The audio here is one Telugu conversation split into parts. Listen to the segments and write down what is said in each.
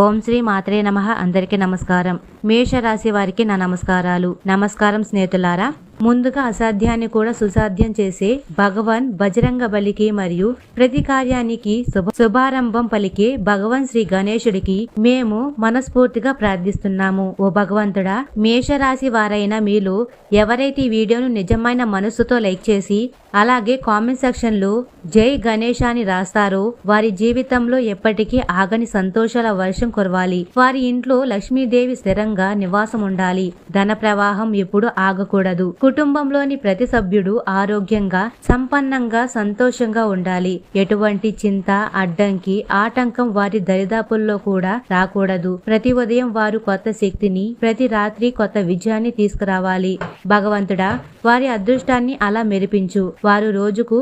ఓం శ్రీ మాత్రే నమ. అందరికీ నమస్కారం. మేషరాశి వారికి నా నమస్కారాలు. నమస్కారం స్నేహితులారా ముందుగా అసాధ్యాన్ని కూడా సుసాధ్యం చేసే భగవాన్ బజరంగ బలికి మరియు ప్రతి కార్యానికి శుభ శుభారంభం పలికే భగవాన్ శ్రీ గణేశుడికి మేము మనస్ఫూర్తిగా ప్రార్థిస్తున్నాము. ఓ భగవంతుడా మేషరాశి వారైన మీలో ఎవరైతే ఈ వీడియోను నిజమైన మనస్సుతో లైక్ చేసి అలాగే కామెంట్ సెక్షన్లో జై గణేష్ అని రాస్తారో. వారి జీవితంలో ఎప్పటికీ ఆగని సంతోషాల వర్షం కురవాలి. వారి ఇంట్లో లక్ష్మీదేవి స్థిరంగా నివాసం ఉండాలి. ధన ప్రవాహం ఎప్పుడు ఆగకూడదు. కుటుంబంలోని ప్రతి సభ్యుడు ఆరోగ్యంగా సంపన్నంగా సంతోషంగా ఉండాలి. ఎటువంటి చింత అడ్డంకి ఆటంకం వారి దరిదాపుల్లో కూడా రాకూడదు. ప్రతి ఉదయం వారు కొత్త శక్తిని ప్రతి రాత్రి కొత్త విజయాన్ని తీసుకురావాలి. భగవంతుడా వారి అదృష్టాన్ని అలా మెరిపించు. వారు రోజుకు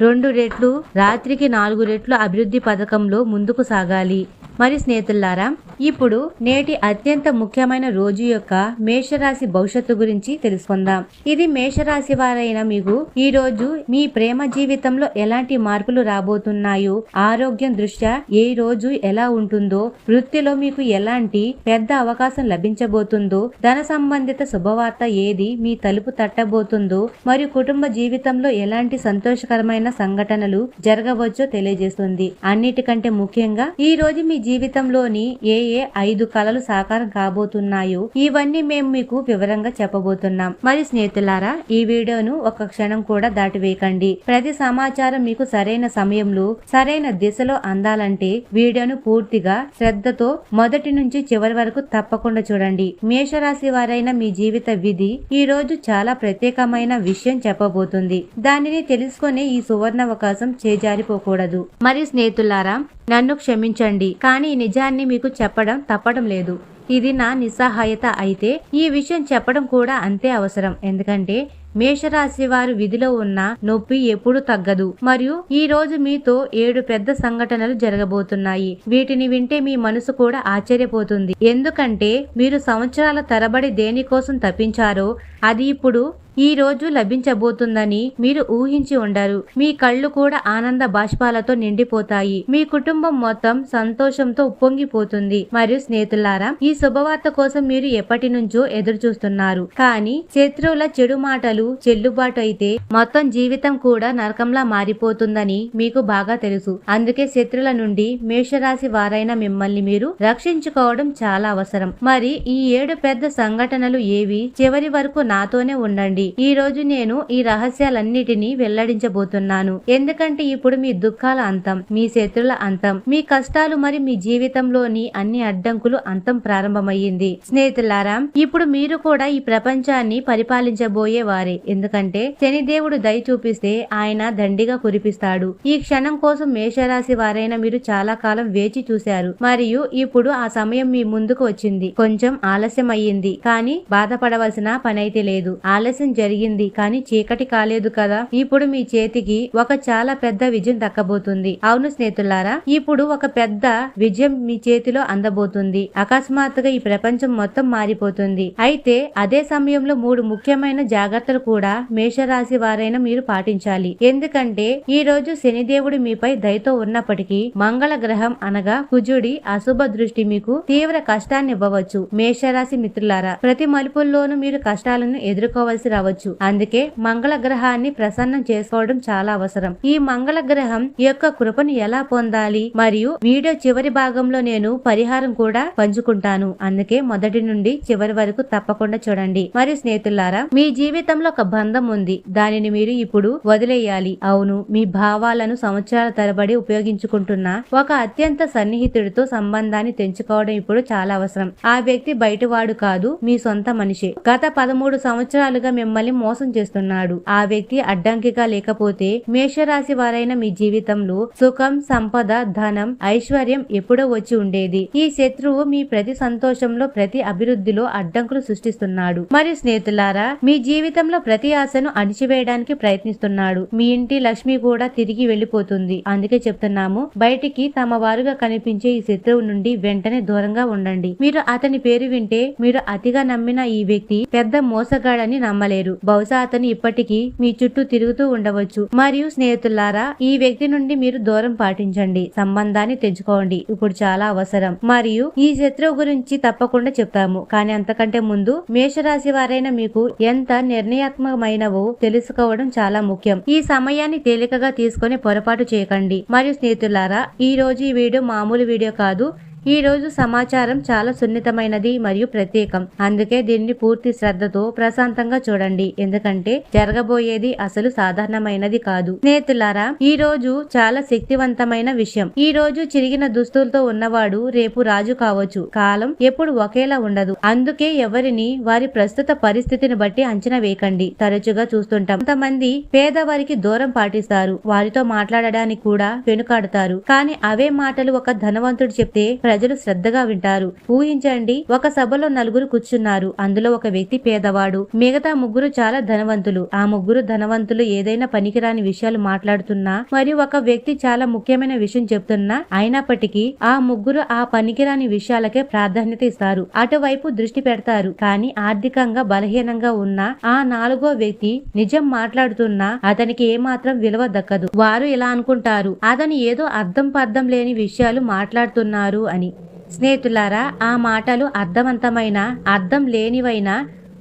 రెండు రెట్లు రాత్రికి నాలుగు రెట్లు అభివృద్ధి పథకంలో ముందుకు సాగాలి. మరి స్నేహితులారా ఇప్పుడు నేటి అత్యంత ముఖ్యమైన రోజు యొక్క మేషరాశి భవిష్యత్తు గురించి తెలుసుకుందాం. ఇది మేషరాశి వారైన మీకు ఈ రోజు మీ ప్రేమ జీవితంలో ఎలాంటి మార్పులు రాబోతున్నాయో ఆరోగ్యం దృష్ట్యా ఏ రోజు ఎలా ఉంటుందో వృత్తిలో మీకు ఎలాంటి పెద్ద అవకాశం లభించబోతుందో ధన సంబంధిత శుభవార్త ఏది మీ తలుపు తట్టబోతుందో మరియు కుటుంబ జీవితంలో ఎలాంటి సంతోషకరమైన సంఘటనలు జరగవచ్చో తెలియజేస్తుంది. అన్నిటికంటే ముఖ్యంగా ఈ రోజు మీ జీవితంలోని ఏ ఏ ఐదు కళలు సాకారం కాబోతున్నాయో ఇవన్నీ మేము మీకు వివరంగా చెప్పబోతున్నాం. మరి స్నేహితులారా ఈ వీడియోను ఒక క్షణం కూడా దాటివేయకండి. ప్రతి సమాచారం మీకు సరైన సమయంలో సరైన దిశలో అందాలంటే వీడియోను పూర్తిగా శ్రద్ధతో మొదటి నుంచి చివరి వరకు తప్పకుండా చూడండి. మేషరాశి వారైన మీ జీవిత విధి ఈ రోజు చాలా ప్రత్యేకమైన విషయం చెప్పబోతుంది. దానిని తెలుసుకునే ఈ సువర్ణ అవకాశం చేజారిపోకూడదు. మరి స్నేహితులారా నన్ను క్షమించండి. కానీ ఈ నిజాన్ని మీకు చెప్పడం తప్పడం లేదు. ఇది నా నిస్సహాయత అయితే ఈ విషయం చెప్పడం కూడా అంతే అవసరం. ఎందుకంటే మేషరాశి వారు విధిలో ఉన్న నొప్పి ఎప్పుడు తగ్గదు. మరియు ఈ రోజు మీతో ఏడు పెద్ద సంఘటనలు జరగబోతున్నాయి. వీటిని వింటే మీ మనసు కూడా ఆశ్చర్యపోతుంది. ఎందుకంటే మీరు సంవత్సరాల తరబడి దేనికోసం తప్పించారో అది ఇప్పుడు ఈ రోజు లభించబోతుందని మీరు ఊహించి ఉండరు. మీ కళ్ళు కూడా ఆనంద బాష్పాలతో నిండిపోతాయి. మీ కుటుంబం మొత్తం సంతోషంతో ఉప్పొంగిపోతుంది మరియు స్నేహితులారా ఈ శుభవార్త కోసం మీరు ఎప్పటి నుంచో ఎదురు చూస్తున్నారు కానీ శత్రువుల చెడు మాటలు చెల్లుబాటు అయితే మొత్తం జీవితం కూడా నరకంలా మారిపోతుందని మీకు బాగా తెలుసు. అందుకే శత్రుల నుండి మేషరాశి వారైన మిమ్మల్ని మీరు రక్షించుకోవడం చాలా అవసరం. మరి ఈ ఏడు పెద్ద సంఘటనలు ఏవి? చివరి వరకు నాతోనే ఉండండి. ఈ రోజు నేను ఈ రహస్యాలన్నిటినీ వెల్లడించబోతున్నాను. ఎందుకంటే ఇప్పుడు మీ దుఃఖాల అంతం మీ శత్రుల అంతం మీ కష్టాలు మరి మీ జీవితంలోని అన్ని అడ్డంకులు అంతం ప్రారంభమయ్యింది. స్నేహితులారా ఇప్పుడు మీరు కూడా ఈ ప్రపంచాన్ని పరిపాలించబోయే వారే. ఎందుకంటే శనిదేవుడు దయ చూపిస్తే ఆయన దండిగా కురిపిస్తాడు. ఈ క్షణం కోసం మేషరాశి వారైన మీరు చాలా కాలం వేచి చూశారు. మరియు ఇప్పుడు ఆ సమయం మీ ముందుకు వచ్చింది. కొంచెం ఆలస్యం అయ్యింది కానీ బాధపడవలసిన పనైతే లేదు. ఆలస్యం జరిగింది కానీ చీకటి కాలేదు కదా. ఇప్పుడు మీ చేతికి ఒక చాలా పెద్ద విజయం దక్కబోతుంది. అవును స్నేహితులారా ఇప్పుడు ఒక పెద్ద విజయం మీ చేతిలో అందబోతుంది. అకస్మాత్తుగా ఈ ప్రపంచం మొత్తం మారిపోతుంది. అయితే అదే సమయంలో మూడు ముఖ్యమైన జాగ్రత్తలు కూడా మేషరాశి వారైన మీరు పాటించాలి. ఎందుకంటే ఈ రోజు శనిదేవుడు మీపై దయతో ఉన్నప్పటికీ మంగళ గ్రహం అనగా కుజుడి అశుభ దృష్టి మీకు తీవ్ర కష్టాన్ని ఇవ్వవచ్చు. మేషరాశి మిత్రులారా ప్రతి మలుపుల్లోనూ మీరు కష్టాలను ఎదుర్కోవాల్సి రావచ్చు అందుకే మంగళ గ్రహాన్ని ప్రసన్నం చేసుకోవడం చాలా అవసరం. ఈ మంగళ గ్రహం యొక్క కృపను ఎలా పొందాలి? మరియు వీడియో చివరి భాగంలో నేను పరిహారం కూడా పంచుకుంటాను. అందుకే మొదటి నుండి చివరి వరకు తప్పకుండా చూడండి. మరి స్నేహితులారా మీ జీవితంలో ఒక బంధం ఉంది. దానిని మీరు ఇప్పుడు వదిలేయాలి. అవును మీ భావాలను సంవత్సరాల తరబడి ఉపయోగించుకుంటున్న ఒక అత్యంత సన్నిహితుడితో సంబంధాన్ని తెంచుకోవడం ఇప్పుడు చాలా అవసరం. ఆ వ్యక్తి బయటవాడు కాదు మీ సొంత మనిషి. గత పదమూడు సంవత్సరాలుగా మిమ్మల్ని మోసం చేస్తున్నాడు. ఆ వ్యక్తి అడ్డంకిగా లేకపోతే మేషరాశి వారైన మీ జీవితంలో సుఖం సంపద ధనం ఐశ్వర్యం ఎప్పుడో వచ్చి ఉండేది. ఈ శత్రువు మీ ప్రతి సంతోషంలో ప్రతి అభివృద్ధిలో అడ్డంకులు సృష్టిస్తున్నాడు. మరియు స్నేహితులారా మీ జీవితంలో ప్రతి ఆశను అణిచివేయడానికి ప్రయత్నిస్తున్నాడు. మీ ఇంటి లక్ష్మి కూడా తిరిగి వెళ్ళిపోతుంది అందుకే చెప్తున్నాము బయటికి తమ వారుగా కనిపించే ఈ శత్రువు నుండి వెంటనే దూరంగా ఉండండి. మీరు అతని పేరు వింటే మీరు అతిగా నమ్మిన ఈ వ్యక్తి పెద్ద మోసగాడని నమ్మలేరు. లేరు బహుశా అతను ఇప్పటికీ మీ చుట్టూ తిరుగుతూ ఉండవచ్చు. మరియు స్నేహితులారా ఈ వ్యక్తి నుండి మీరు దూరం పాటించండి. సంబంధాన్ని తెచ్చుకోండి ఇప్పుడు చాలా అవసరం. మరియు ఈ శత్రువు గురించి తప్పకుండా చెప్తాము. కానీ అంతకంటే ముందు మేషరాశి వారైన మీకు ఎంత నిర్ణయాత్మకమైనవో తెలుసుకోవడం చాలా ముఖ్యం. ఈ సమయాన్ని తేలికగా తీసుకొని పొరపాటు చేయకండి. మరియు స్నేహితులారా ఈ రోజు ఈ వీడియో మామూలు వీడియో కాదు. ఈ రోజు సమాచారం చాలా సున్నితమైనది మరియు ప్రత్యేకం. అందుకే దీన్ని పూర్తి శ్రద్ధతో ప్రశాంతంగా చూడండి. ఎందుకంటే జరగబోయేది అసలు సాధారణమైనది కాదు. స్నేహితులారా ఈ రోజు చాలా శక్తివంతమైన విషయం. ఈ రోజు చిరిగిన దుస్తులతో ఉన్నవాడు రేపు రాజు కావచ్చు. కాలం ఎప్పుడు ఒకేలా ఉండదు. అందుకే ఎవరిని వారి ప్రస్తుత పరిస్థితిని బట్టి అంచనా వేయకండి. తరచుగా చూస్తుంటాం. కొంతమంది పేదవారికి దూరం పాటిస్తారు. వారితో మాట్లాడడానికి కూడా వెనుకాడుతారు. కానీ అవే మాటలు ఒక ధనవంతుడు చెప్తే ప్రజలు శ్రద్ధగా వింటారు. ఊహించండి ఒక సభలో నలుగురు కూర్చున్నారు. అందులో ఒక వ్యక్తి పేదవాడు. మిగతా ముగ్గురు చాలా ధనవంతులు. ఆ ముగ్గురు ధనవంతులు ఏదైనా పనికిరాని విషయాలు మాట్లాడుతున్నా మరియు ఒక వ్యక్తి చాలా ముఖ్యమైన విషయం చెప్తున్నా అయినప్పటికీ ఆ ముగ్గురు ఆ పనికిరాని విషయాలకే ప్రాధాన్యత ఇస్తారు. అటువైపు దృష్టి పెడతారు. కానీ ఆర్థికంగా బలహీనంగా ఉన్న ఆ నాలుగో వ్యక్తి నిజం మాట్లాడుతున్నా అతనికి ఏమాత్రం విలువ దక్కదు. వారు ఇలా అనుకుంటారు. అతను ఏదో అర్థం పర్థం లేని విషయాలు మాట్లాడుతున్నారు అని. స్నేహితులారా ఆ మాటలు అర్థవంతమైన అర్థం లేనివైనా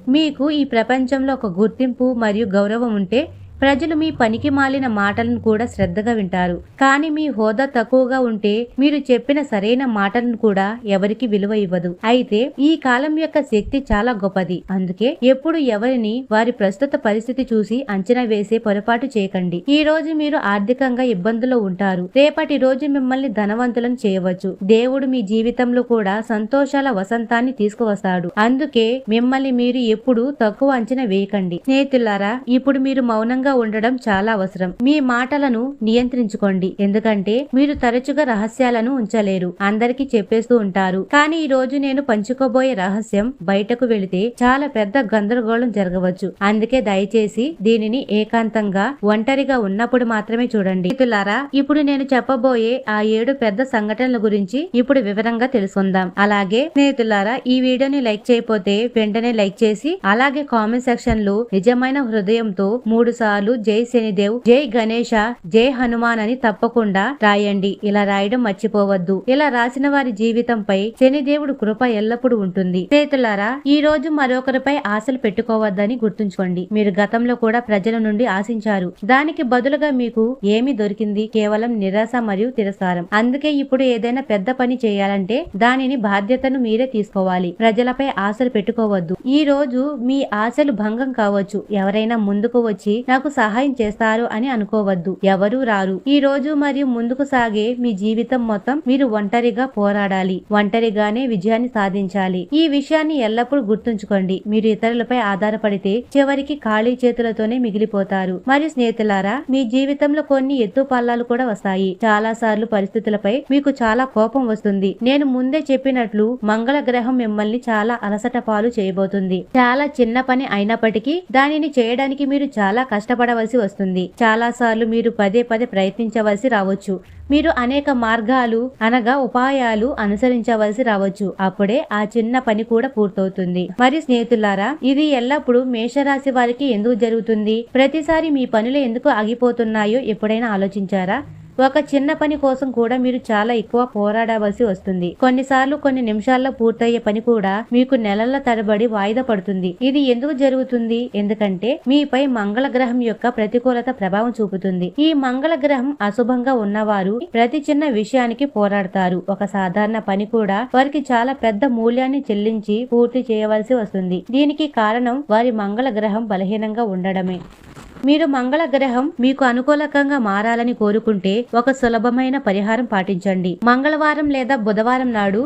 మీకు ఈ ప్రపంచంలో ఒక గుర్తింపు మరియు గౌరవం ఉంటే ప్రజలు మీ పనికి మాలిన మాటలను కూడా శ్రద్ధగా వింటారు. కానీ మీ హోదా తక్కువగా ఉంటే మీరు చెప్పిన సరైన మాటలను కూడా ఎవరికి విలువ ఇవ్వదు. అయితే ఈ కాలం యొక్క శక్తి చాలా గొప్పది. అందుకే ఎప్పుడు ఎవరిని వారి ప్రస్తుత పరిస్థితి చూసి అంచనా వేసే పొరపాటు చేయకండి. ఈ రోజు మీరు ఆర్థికంగా ఇబ్బందుల్లో ఉంటారు. రేపటి రోజు మిమ్మల్ని ధనవంతులను చేయవచ్చు. దేవుడు మీ జీవితంలో కూడా సంతోషాల వసంతాన్ని తీసుకువస్తాడు. అందుకే మిమ్మల్ని మీరు ఎప్పుడు తక్కువ అంచనా వేయకండి. స్నేహితులారా ఇప్పుడు మీరు మౌనంగా ఉండడం చాలా అవసరం. మీ మాటలను నియంత్రించుకోండి. ఎందుకంటే మీరు తరచుగా రహస్యాలను ఉంచలేరు. అందరికీ చెప్పేస్తూ ఉంటారు. కానీ ఈ రోజు నేను పంచుకోబోయే రహస్యం బయటకు వెళితే చాలా పెద్ద గందరగోళం జరగవచ్చు. అందుకే దయచేసి దీనిని ఏకాంతంగా ఒంటరిగా ఉన్నప్పుడు మాత్రమే చూడండి. మిత్రులారా ఇప్పుడు నేను చెప్పబోయే ఆ ఏడు పెద్ద సంఘటనల గురించి ఇప్పుడు వివరంగా తెలుసుకుందాం. అలాగే స్నేహితులారా ఈ వీడియోని లైక్ చేయకపోతే వెంటనే లైక్ చేసి అలాగే కామెంట్ సెక్షన్లో నిజమైన హృదయంతో మూడు సార్లు జై శనిదేవ్ జై గణేష జై హనుమాన్ అని తప్పకుండా రాయండి. ఇలా రాయడం మర్చిపోవద్దు. ఇలా రాసిన వారి జీవితంపై శనిదేవుడు కృప ఎల్లప్పుడూ ఉంటుంది. స్నేహితులారా ఈ రోజు మరొకరిపై ఆశలు పెట్టుకోవద్దని గుర్తుంచుకోండి. మీరు గతంలో కూడా ప్రజల నుండి ఆశించారు. దానికి బదులుగా మీకు ఏమి దొరికింది? కేవలం నిరాశ మరియు తిరస్కారం. అందుకే ఇప్పుడు ఏదైనా పెద్ద పని చేయాలంటే దానిని బాధ్యతను మీరే తీసుకోవాలి. ప్రజలపై ఆశలు పెట్టుకోవద్దు. ఈ రోజు మీ ఆశలు భంగం కావచ్చు. ఎవరైనా ముందుకు వచ్చి నాకు సహాయం చేస్తారు అని అనుకోవద్దు. ఎవరూ రారు. ఈ రోజు మరియు ముందుకు సాగే మీ జీవితం మొత్తం మీరు ఒంటరిగా పోరాడాలి. ఒంటరిగానే విజయాన్ని సాధించాలి. ఈ విషయాన్ని ఎల్లప్పుడూ గుర్తుంచుకోండి. మీరు ఇతరులపై ఆధారపడితే చివరికి ఖాళీ చేతులతోనే మిగిలిపోతారు. మరియు స్నేహితులారా మీ జీవితంలో కొన్ని ఎత్తు పల్లాలు కూడా వస్తాయి. చాలా సార్లు పరిస్థితులపై మీకు చాలా కోపం వస్తుంది. నేను ముందే చెప్పినట్లు మంగళ గ్రహం మిమ్మల్ని చాలా అలసట పాలు చేయబోతుంది. చాలా చిన్న పని అయినప్పటికీ దానిని చేయడానికి మీరు చాలా కష్టపడవలసి వస్తుంది. చాలాసార్లు మీరు పదే పదే ప్రయత్నించవలసి రావచ్చు. మీరు అనేక మార్గాలు అనగా ఉపాయాలు అనుసరించవలసి రావచ్చు. అప్పుడే ఆ చిన్న పని కూడా పూర్తవుతుంది. మరి స్నేహితులారా ఇది ఎల్లప్పుడూ మేషరాశి వారికి ఎందుకు జరుగుతుంది? ప్రతిసారి మీ పనులు ఎందుకు ఆగిపోతున్నాయో ఎప్పుడైనా ఆలోచించారా? ఒక చిన్న పని కోసం కూడా మీరు చాలా ఎక్కువ పోరాడవలసి వస్తుంది. కొన్నిసార్లు కొన్ని నిమిషాల్లో పూర్తయ్యే పని కూడా మీకు నెలల తరబడి వాయిదా పడుతుంది. ఇది ఎందుకు జరుగుతుంది? ఎందుకంటే మీపై మంగళ గ్రహం యొక్క ప్రతికూలత ప్రభావం చూపుతుంది. ఈ మంగళ గ్రహం అశుభంగా ఉన్నవారు ప్రతి చిన్న విషయానికి పోరాడతారు. ఒక సాధారణ పని కూడా వారికి చాలా పెద్ద మూల్యాన్ని చెల్లించి పూర్తి చేయవలసి వస్తుంది. దీనికి కారణం వారి మంగళ గ్రహం బలహీనంగా ఉండడమే. మీరు మంగళ గ్రహం మీకు అనుకూలకంగా మారాలని కోరుకుంటే ఒక సులభమైన పరిహారం పాటించండి. మంగళవారం లేదా బుధవారం నాడు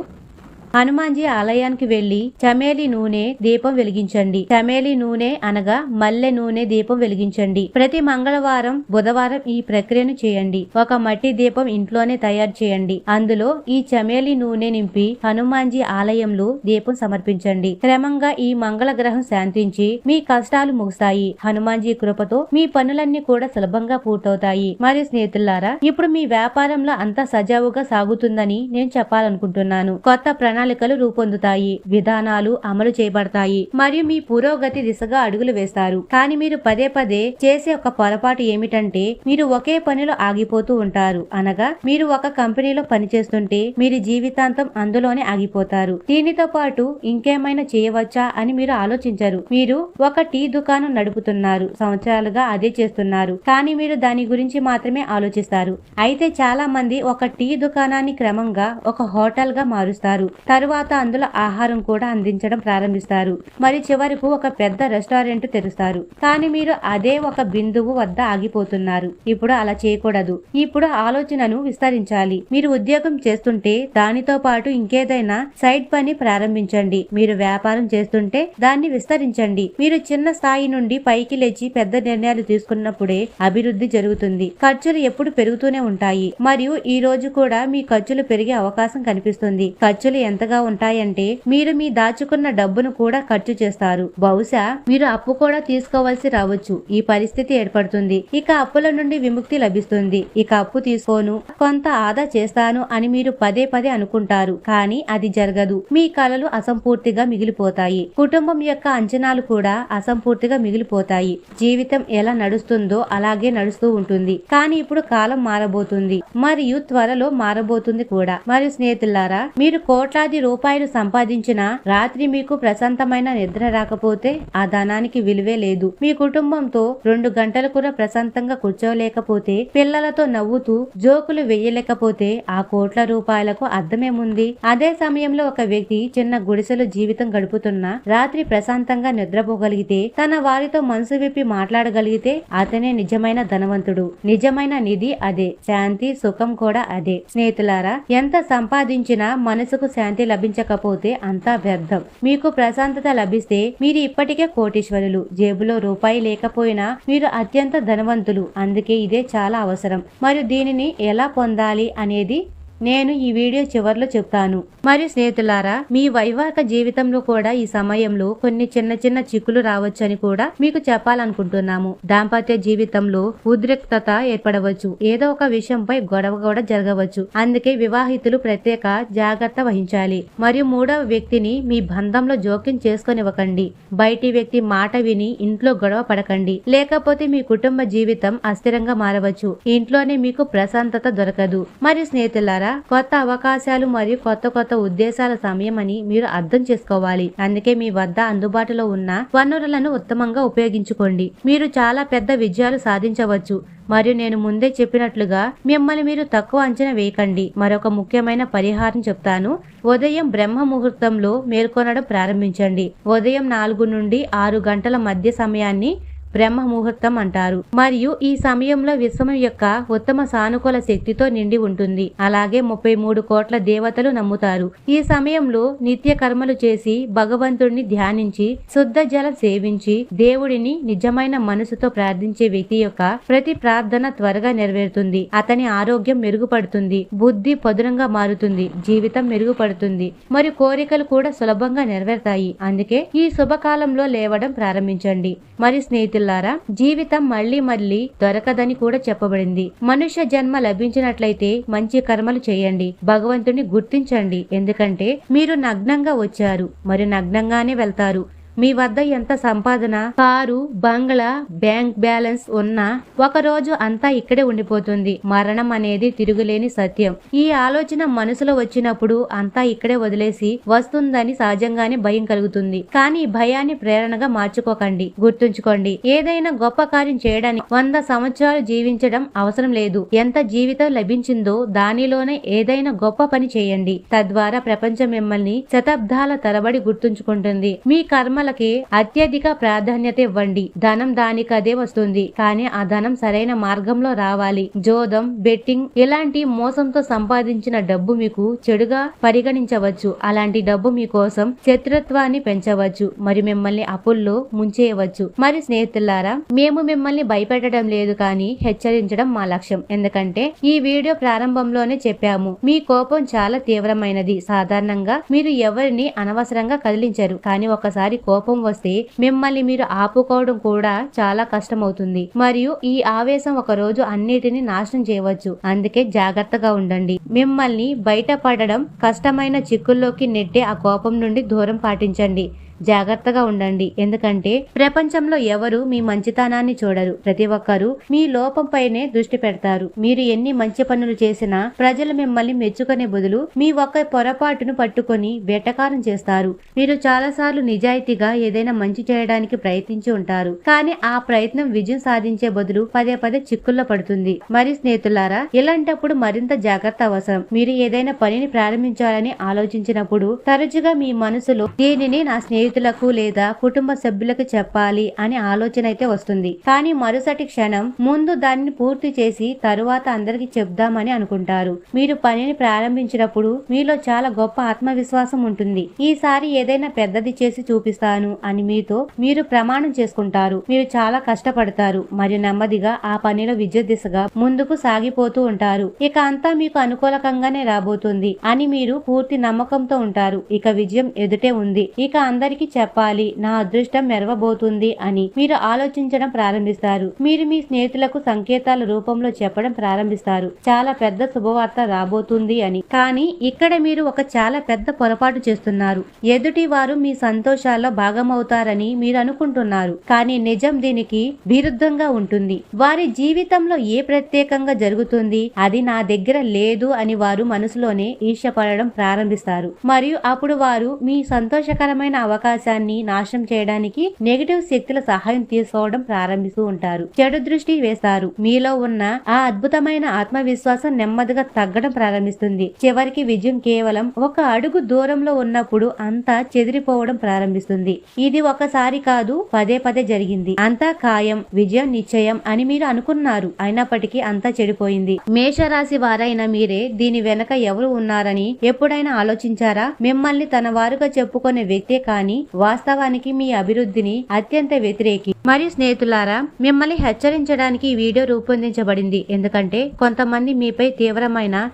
హనుమాన్జీ ఆలయానికి వెళ్ళి చమేలి నూనె దీపం వెలిగించండి. చమేలి నూనె అనగా మల్లె నూనె దీపం వెలిగించండి. ప్రతి మంగళవారం బుధవారం ఈ ప్రక్రియను చేయండి. ఒక మట్టి దీపం ఇంట్లోనే తయారు చేయండి. అందులో ఈ చమేలి నూనె నింపి హనుమాన్జీ ఆలయంలో దీపం సమర్పించండి. క్రమంగా ఈ మంగళ గ్రహం శాంతించి మీ కష్టాలు ముగుస్తాయి. హనుమాన్జీ కృపతో మీ పనులన్నీ కూడా సులభంగా పూర్తవుతాయి. మరియు స్నేహితులారా ఇప్పుడు మీ వ్యాపారంలో అంతా సజావుగా సాగుతుందని నేను చెప్పాలనుకుంటున్నాను. కొత్త ప్రణాళిక ప్రణాళికలు రూపొందుతాయి. విధానాలు అమలు చేయబడతాయి. మరియు మీ పురోగతి దిశగా అడుగులు వేస్తారు. కానీ మీరు పదే పదే చేసే ఒక పొరపాటు ఏమిటంటే మీరు ఒకే పనిలో ఆగిపోతూ ఉంటారు. అనగా మీరు ఒక కంపెనీలో పనిచేస్తుంటే మీరు జీవితాంతం అందులోనే ఆగిపోతారు. దీనితో పాటు ఇంకేమైనా చేయవచ్చా అని మీరు ఆలోచించరు. మీరు ఒక టీ దుకాణం నడుపుతున్నారు. సంవత్సరాలుగా అదే చేస్తున్నారు. కానీ మీరు దాని గురించి మాత్రమే ఆలోచిస్తారు. అయితే చాలా మంది ఒక టీ దుకాణాన్ని క్రమంగా ఒక హోటల్గా మారుస్తారు. తరువాత అందులో ఆహారం కూడా అందించడం ప్రారంభిస్తారు. మరి చివరకు ఒక పెద్ద రెస్టారెంట్ తెరుస్తారు. కానీ మీరు అదే ఒక బిందువు వద్ద ఆగిపోతున్నారు. ఇప్పుడు అలా చేయకూడదు. ఇప్పుడు ఆలోచనను విస్తరించాలి. మీరు ఉద్యోగం చేస్తుంటే దానితో పాటు ఇంకేదైనా సైడ్ పని ప్రారంభించండి. మీరు వ్యాపారం చేస్తుంటే దాన్ని విస్తరించండి. మీరు చిన్న స్థాయి నుండి పైకి లేచి పెద్ద నిర్ణయాలు తీసుకున్నప్పుడే అభివృద్ధి జరుగుతుంది. ఖర్చులు ఎప్పుడు పెరుగుతూనే ఉంటాయి. మరియు ఈ రోజు కూడా మీ ఖర్చులు పెరిగే అవకాశం కనిపిస్తుంది. ఖర్చులు ఎంతగా ఉంటాయంటే మీరు మీ దాచుకున్న డబ్బును కూడా ఖర్చు చేస్తారు. బహుశా మీరు అప్పు కూడా తీసుకోవాల్సి రావచ్చు. ఈ పరిస్థితి ఏర్పడుతుంది. ఇక అప్పుల నుండి విముక్తి లభిస్తుంది. ఇక అప్పు తీసుకోను కొంత ఆదా చేస్తాను అని మీరు పదే పదే అనుకుంటారు. కానీ అది జరగదు. మీ కళలు అసంపూర్తిగా మిగిలిపోతాయి. కుటుంబం యొక్క అంచనాలు కూడా అసంపూర్తిగా మిగిలిపోతాయి. జీవితం ఎలా నడుస్తుందో అలాగే నడుస్తూ ఉంటుంది. కానీ ఇప్పుడు కాలం మారబోతుంది. మరియు త్వరలో మారబోతుంది కూడా. మరియు స్నేహితులారా మీరు కోట్లాది రూపాయలు సంపాదించిన రాత్రి మీకు ప్రశాంతమైన నిద్ర రాకపోతే ఆ ధనానికి విలువే లేదు. మీ కుటుంబంతో రెండు గంటలు కూడా ప్రశాంతంగా కూర్చోలేకపోతే పిల్లలతో నవ్వుతూ జోకులు వేయలేకపోతే ఆ కోట్ల రూపాయలకు అర్థమేముంది? అదే సమయంలో ఒక వ్యక్తి చిన్న గుడిసెలో జీవితం గడుపుతున్న రాత్రి ప్రశాంతంగా నిద్రపోగలిగితే తన వారితో మనసు విప్పి మాట్లాడగలిగితే అతనే నిజమైన ధనవంతుడు. నిజమైన నిధి అదే శాంతి సుఖం కూడా అదే. స్నేహితులారా ఎంత సంపాదించినా మనసుకు శాంతి లభించకపోతే అంతా వ్యర్థం. మీకు ప్రశాంతత లభిస్తే మీరు ఇప్పటికే కోటీశ్వరులు. జేబులో రూపాయి లేకపోయినా మీరు అత్యంత ధనవంతులు. అందుకే ఇదే చాలా అవసరం. మరియు దీనిని ఎలా పొందాలి అనేది నేను ఈ వీడియో చివర్లో చెప్తాను. మరియు స్నేహితులారా మీ వైవాహిక జీవితంలో కూడా ఈ సమయంలో కొన్ని చిన్న చిన్న చిక్కులు రావచ్చని కూడా మీకు చెప్పాలనుకుంటున్నాము. దాంపత్య జీవితంలో ఉద్రిక్తత ఏర్పడవచ్చు. ఏదో ఒక విషయంపై గొడవ కూడా జరగవచ్చు. అందుకే వివాహితులు ప్రత్యేక జాగ్రత్త వహించాలి. మరియు మూడవ వ్యక్తిని మీ బంధంలో జోక్యం చేసుకునివ్వకండి. బయటి వ్యక్తి మాట విని ఇంట్లో గొడవ పడకండి. లేకపోతే మీ కుటుంబ జీవితం అస్థిరంగా మారవచ్చు. ఇంట్లోనే మీకు ప్రశాంతత దొరకదు. మరియు స్నేహితులారా కొత్త అవకాశాలు మరియు కొత్త కొత్త ఉద్దేశాల సమయం అని మీరు అర్థం చేసుకోవాలి. అందుకే మీ వద్ద అందుబాటులో ఉన్న వనరులను ఉత్తమంగా ఉపయోగించుకోండి. మీరు చాలా పెద్ద విజయాలు సాధించవచ్చు. మరియు నేను ముందే చెప్పినట్లుగా మిమ్మల్ని మీరు తక్కువ అంచనా వేయకండి. మరొక ముఖ్యమైన పరిహారం చెప్తాను. ఉదయం బ్రహ్మ ముహూర్తంలో మేల్కొనడం ప్రారంభించండి. ఉదయం నాలుగు నుండి ఆరు గంటల మధ్య సమయాన్ని బ్రహ్మ ముహూర్తం అంటారు. మరియు ఈ సమయంలో విశ్వం యొక్క ఉత్తమ సానుకూల శక్తితో నిండి ఉంటుంది. అలాగే ముప్పై మూడు కోట్ల దేవతలు నమ్ముతారు. ఈ సమయంలో నిత్య కర్మలు చేసి భగవంతుడిని ధ్యానించి శుద్ధ జలం సేవించి దేవుడిని నిజమైన మనసుతో ప్రార్థించే వ్యక్తి యొక్క ప్రతి ప్రార్థన త్వరగా నెరవేరుతుంది. అతని ఆరోగ్యం మెరుగుపడుతుంది. బుద్ధి పదునంగా మారుతుంది. జీవితం మెరుగుపడుతుంది. మరియు కోరికలు కూడా సులభంగా నెరవేరుతాయి. అందుకే ఈ శుభకాలంలో లేవడం ప్రారంభించండి. మరి మిత్రులారా జీవితం మళ్ళీ మళ్ళీ దొరకదని కూడా చెప్పబడింది. మనుష్య జన్మ లభించినట్లయితే మంచి కర్మలు చేయండి భగవంతుని గుర్తించండి. ఎందుకంటే మీరు నగ్నంగా వచ్చారు మరి నగ్నంగానే వెళ్తారు. మీ వద్ద ఎంత సంపాదన? కారు బంగ్లా బ్యాంక్ బ్యాలెన్స్ ఉన్నా ఒక రోజు అంతా ఇక్కడే ఉండిపోతుంది. మరణం అనేది తిరుగులేని సత్యం. ఈ ఆలోచన మనసులో వచ్చినప్పుడు అంతా ఇక్కడే వదిలేసి వస్తుందని సహజంగానే భయం కలుగుతుంది. కానీ భయాన్ని ప్రేరణగా మార్చుకోకండి. గుర్తుంచుకోండి. ఏదైనా గొప్ప కార్యం చేయడానికి వంద సంవత్సరాలు జీవించడం అవసరం లేదు. ఎంత జీవితం లభించిందో దానిలోనే ఏదైనా గొప్ప పని చేయండి. తద్వారా ప్రపంచం మిమ్మల్ని శతాబ్దాల తరబడి గుర్తుంచుకుంటుంది. మీ కర్మ దానాలకి అత్యధిక ప్రాధాన్యత ఇవ్వండి. ధనం దానికదే వస్తుంది. కానీ ఆ ధనం సరైన మార్గంలో రావాలి. జోదం బెట్టింగ్ ఇలాంటి మోసంతో సంపాదించిన డబ్బు మీకు చెడుగా పరిగణించవచ్చు. అలాంటి డబ్బు మీకోసం శత్రుత్వాన్ని పెంచవచ్చు. మరి మిమ్మల్ని అప్పుల్లో ముంచేయవచ్చు. మరి స్నేహితులారా మేము మిమ్మల్ని భయపెట్టడం లేదు కానీ హెచ్చరించడం మా లక్ష్యం. ఎందుకంటే ఈ వీడియో ప్రారంభంలోనే చెప్పాము. మీ కోపం చాలా తీవ్రమైనది. సాధారణంగా మీరు ఎవరిని అనవసరంగా కదిలించరు. కానీ ఒకసారి కోపం కోపం వస్తే మిమ్మల్ని మీరు ఆపుకోవడం కూడా చాలా కష్టమవుతుంది. మరియు ఈ ఆవేశం ఒక రోజు అన్నిటిని నాశనం చేయవచ్చు. అందుకే జాగ్రత్తగా ఉండండి. మిమ్మల్ని బయటపడడం కష్టమైన చిక్కుల్లోకి నెట్టే ఆ కోపం నుండి దూరం పాటించండి. జాగ్రత్తగా ఉండండి. ఎందుకంటే ప్రపంచంలో ఎవరు మీ మంచితనాన్ని చూడరు. ప్రతి ఒక్కరూ మీ లోపంపైనే దృష్టి పెడతారు. మీరు ఎన్ని మంచి పనులు చేసినా ప్రజలు మిమ్మల్ని మెచ్చుకునే బదులు మీ ఒక్క పొరపాటును పట్టుకొని వేటకారం చేస్తారు. మీరు చాలాసార్లు నిజాయితీగా ఏదైనా మంచి చేయడానికి ప్రయత్నించి ఉంటారు. కానీ ఆ ప్రయత్నం విజయం సాధించే బదులు పదే పదే చిక్కుల్లో పడుతుంది. మరి స్నేహితులారా ఇలాంటప్పుడు మరింత జాగ్రత్త అవసరం. మీరు ఏదైనా పనిని ప్రారంభించాలని ఆలోచించినప్పుడు తరచుగా మీ మనసులో దీనిని నా స్నేహితు స్నేహితులకు లేదా కుటుంబ సభ్యులకు చెప్పాలి అనే ఆలోచన అయితే వస్తుంది. కానీ మరుసటి క్షణం ముందు దానిని పూర్తి చేసి తరువాత అందరికి చెప్దామని అనుకుంటారు. మీరు పనిని ప్రారంభించినప్పుడు మీలో చాలా గొప్ప ఆత్మవిశ్వాసం ఉంటుంది. ఈసారి ఏదైనా పెద్దది చేసి చూపిస్తాను అని మీతో మీరు ప్రమాణం చేసుకుంటారు. మీరు చాలా కష్టపడతారు. మరియు నెమ్మదిగా ఆ పనిలో విద్య దిశగా ముందుకు సాగిపోతూ ఉంటారు. ఇక అంతా మీకు అనుకూలకంగానే రాబోతుంది అని మీరు పూర్తి నమ్మకంతో ఉంటారు. ఇక విజయం ఎదుటే ఉంది. ఇక అందరి ఎవరికి చెప్పాలి? నా అదృష్టం మెరవబోతుంది అని మీరు ఆలోచించడం ప్రారంభిస్తారు. మీరు మీ స్నేహితులకు సంకేతాల రూపంలో చెప్పడం ప్రారంభిస్తారు. చాలా పెద్ద శుభవార్త రాబోతుంది అని. కానీ ఇక్కడ మీరు ఒక చాలా పెద్ద పొరపాటు చేస్తున్నారు. ఎదుటి వారు మీ సంతోషాల్లో భాగమవుతారని మీరు అనుకుంటున్నారు. కానీ నిజం దీనికి విరుద్ధంగా ఉంటుంది. వారి జీవితంలో ఏ ప్రత్యేకంగా జరుగుతుంది? అది నా దగ్గర లేదు అని వారు మనసులోనే ఈర్ష్యపడడం ప్రారంభిస్తారు. మరియు అప్పుడు వారు మీ సంతోషకరమైన అవకాశాన్ని నాశనం చేయడానికి నెగటివ్ శక్తుల సహాయం తీసుకోవడం ప్రారంభిస్తూ ఉంటారు. చెడు దృష్టి వేస్తారు. మీలో ఉన్న ఆ అద్భుతమైన ఆత్మవిశ్వాసం నెమ్మదిగా తగ్గడం ప్రారంభిస్తుంది. చివరికి విజయం కేవలం ఒక అడుగు దూరంలో ఉన్నప్పుడు అంతా చెదిరిపోవడం ప్రారంభిస్తుంది. ఇది ఒకసారి కాదు పదే పదే జరిగింది. అంతా ఖాయం విజయం నిశ్చయం అని మీరు అనుకున్నారు. అయినప్పటికీ అంతా చెడిపోయింది. మేషరాశి వారైన మీరే దీని వెనక ఎవరు ఉన్నారని ఎప్పుడైనా ఆలోచించారా? మిమ్మల్ని తన వారుగా చెప్పుకునే వ్యక్తే కానీ వాస్తవానికి మీ అభివృద్ధిని అత్యంత వ్యతిరేకి. మరియు స్నేహితులారా మిమ్మల్ని హెచ్చరించడానికి ఈ వీడియో రూపొందించబడింది. ఎందుకంటే కొంతమంది మీపై తీవ్రమైన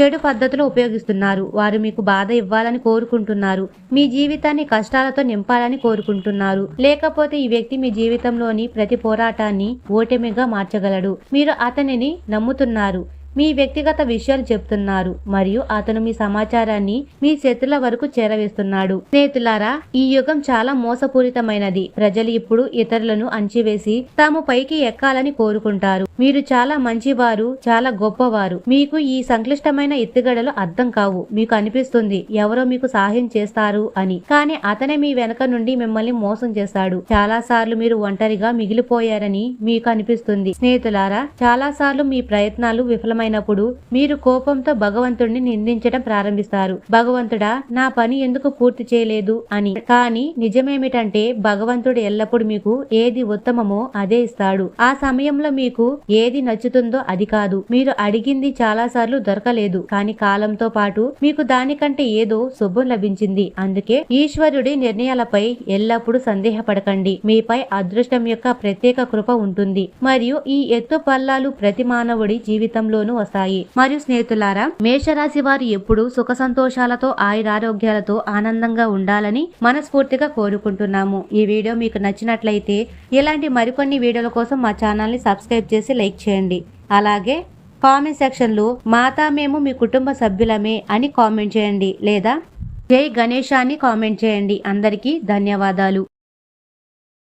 చెడు పద్ధతులు ఉపయోగిస్తున్నారు. వారు మీకు బాధ ఇవ్వాలని కోరుకుంటున్నారు. మీ జీవితాన్ని కష్టాలతో నింపాలని కోరుకుంటున్నారు. లేకపోతే ఈ వ్యక్తి మీ జీవితంలోని ప్రతి పోరాటాన్ని ఓటమిగా మార్చగలడు. మీరు అతనిని నమ్ముతున్నారు. మీ వ్యక్తిగత విషయాలు చెప్తున్నారు మరియు అతను మీ సమాచారాన్ని మీ శత్రుల వరకు చేరవేస్తున్నాడు. స్నేహితులారా ఈ యుగం చాలా మోసపూరితమైనది. ప్రజలు ఇప్పుడు ఇతరులను అంచివేసి తాము పైకి ఎక్కాలని కోరుకుంటారు. మీరు చాలా మంచివారు చాలా గొప్పవారు. మీకు ఈ సంక్లిష్టమైన ఎత్తుగడలు అర్థం కావు. మీకు అనిపిస్తుంది ఎవరో మీకు సహాయం చేస్తారు అని. కానీ అతనే మీ వెనక నుండి మిమ్మల్ని మోసం చేస్తాడు చాలా సార్లు మీరు ఒంటరిగా మిగిలిపోయారని మీకు అనిపిస్తుంది. స్నేహితులారా చాలా సార్లు మీ ప్రయత్నాలు అయినప్పుడు మీరు కోపంతో భగవంతుడిని నిందించడం ప్రారంభిస్తారు. భగవంతుడా నా పని ఎందుకు పూర్తి చేయలేదు? అని. కానీ నిజమేమిటంటే భగవంతుడు ఎల్లప్పుడు మీకు ఏది ఉత్తమమో అదే ఇస్తాడు. ఆ సమయంలో మీకు ఏది నచ్చుతుందో అది కాదు. మీరు అడిగింది చాలా సార్లు దొరకలేదు. కానీ కాలంతో పాటు మీకు దానికంటే ఏదో శుభం లభించింది. అందుకే ఈశ్వరుడి నిర్ణయాలపై ఎల్లప్పుడూ సందేహపడకండి. మీపై అదృష్టం యొక్క ప్రత్యేక కృప ఉంటుంది. మరియు ఈ ఎత్తు పల్లాలు ప్రతి మానవుడి జీవితంలోనూ వస్తాయి. మరియు స్నేహితులారా మేషరాశి వారు ఎప్పుడు సుఖ సంతోషాలతో ఆయురారోగ్యాలతో ఆనందంగా ఉండాలని మనస్ఫూర్తిగా కోరుకుంటున్నాము. ఈ వీడియో మీకు నచ్చినట్లయితే ఇలాంటి మరికొన్ని వీడియోల కోసం మా ఛానల్ని సబ్స్క్రైబ్ చేసి లైక్ చేయండి. అలాగే కామెంట్ సెక్షన్లో మాతా మేము మీ కుటుంబ సభ్యులమే అని కామెంట్ చేయండి. లేదా జై గణేష్ అని కామెంట్ చేయండి. అందరికీ ధన్యవాదాలు.